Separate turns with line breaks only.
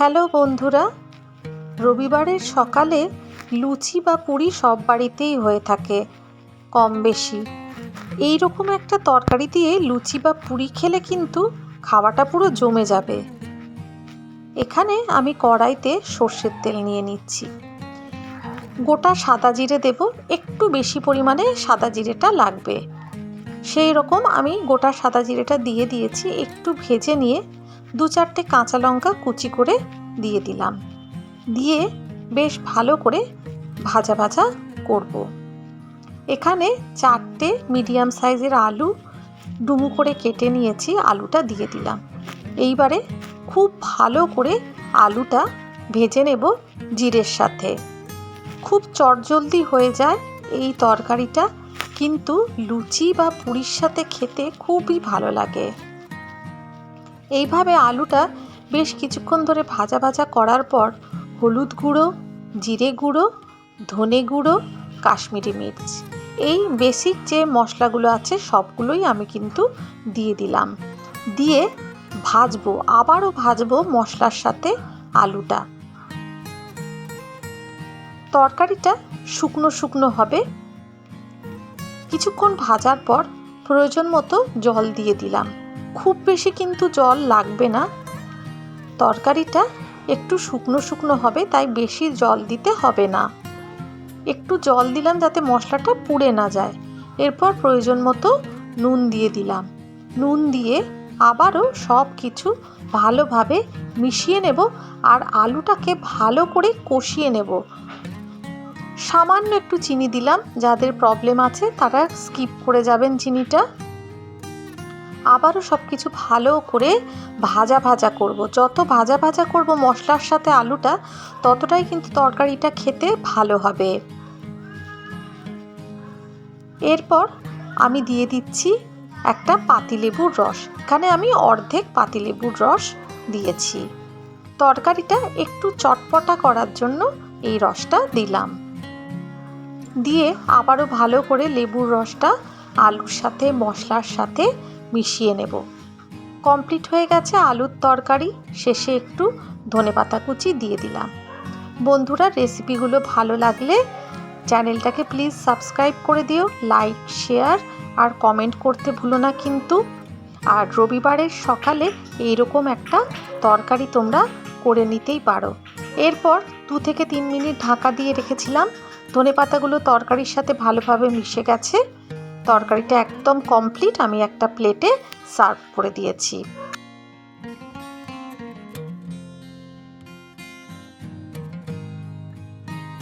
Hello বন্ধুরা, রবিবারের সকালে লুচি বা পুরি সব বাড়িতেই হয়ে থাকে, কম বেশি। এই রকম একটা তরকারি দিয়ে লুচি বা পুরি খেলে কিন্তু খাওয়াটা পুরো জমে যাবে। এখানে আমি কড়াইতে সর্ষের তেল নিয়ে নিচ্ছি। গোটা সাদা জিরে দেব, একটু বেশি পরিমাণে সাদা জিরেটা লাগবে। সেই রকম আমি গোটা সাদা জিরেটা দিয়ে দিয়েছি, একটু ভেজে নিয়ে দু চারটে কাঁচা লঙ্কা কুচি করে দিয়ে দিলাম। দিয়ে বেশ ভালো করে ভাজা ভাজা করব। এখানে চারটে মিডিয়াম সাইজের আলু ডুমু করে কেটে নিয়েছি, আলুটা দিয়ে দিলাম। এইবারে খুব ভালো করে আলুটা ভেজে নেব জিরের সাথে। খুব চটজলদি হয়ে যায় এই তরকারিটা, কিন্তু লুচি বা পুরীর সাথে খেতে খুবই ভালো লাগে। এইভাবে আলুটা বেশ কিছুক্ষণ ধরে ভাজা ভাজা করার পর হলুদ গুঁড়ো, জিরে গুঁড়ো, ধনে গুঁড়ো, কাশ্মীরি মির্চ। এই বেসিক যে মশলাগুলো আছে সবগুলোই আমি কিন্তু দিয়ে দিলাম। দিয়ে ভাজবো, আবারও ভাজবো মশলার সাথে আলুটা। তরকারিটা শুকনো শুকনো হবে। কিছুক্ষণ ভাজার পর প্রয়োজন মতো জল দিয়ে দিলাম। খুব বেশি কিন্তু জল লাগবে না। তরকারিটা একটু শুকনো শুকনো হবে, তাই বেশি জল দিতে হবে না। একটু জল দিলাম যাতে মশলাটা পুড়ে না যায়। এরপর প্রয়োজন মতো নুন দিয়ে দিলাম। নুন দিয়ে আবারও সব কিছু ভালোভাবে মিশিয়ে নেব আর আলুটাকে ভালো করে কষিয়ে নেব। সামান্য একটু চিনি দিলাম, যাদের প্রবলেম আছে তারা স্কিপ করে যাবেন চিনিটা। আবারও সব কিছু ভালো করে ভাজা ভাজা করব। যত ভাজা ভাজা করব মশলার সাথে আলুটা, ততটাই কিন্তু তরকারিটা খেতে ভালো হবে। এরপর আমি দিয়ে দিচ্ছি একটা পাতিলেবুর রস। এখানে আমি অর্ধেক পাতিলেবুর রস দিয়েছি। তরকারিটা একটু চটপটা করার জন্য এই রসটা দিলাম। দিয়ে আবারও ভালো করে লেবুর রসটা আলুর সাথে, মশলার সাথে মিশিয়ে নেব। কমপ্লিট হয়ে গেছে আলুর তরকারি। শেষে একটু ধনে পাতা কুচি দিয়ে দিলাম। বন্ধুরা, রেসিপিগুলো ভালো লাগলে চ্যানেলটাকে প্লিজ সাবস্ক্রাইব করে দিও, লাইক, শেয়ার আর কমেন্ট করতে ভুলো না কিন্তু। আর রবিবারের সকালে এইরকম একটা তরকারি তোমরা করে নিতেই পারো। এরপর দু থেকে তিন মিনিট ঢাকা দিয়ে রেখেছিলাম। ধনে পাতাগুলো তরকারির সাথে ভালোভাবে মিশে গেছে। তরকারিটা একদম কমপ্লিট আমি একটা প্লেটে সার্ভ করে দিয়েছি।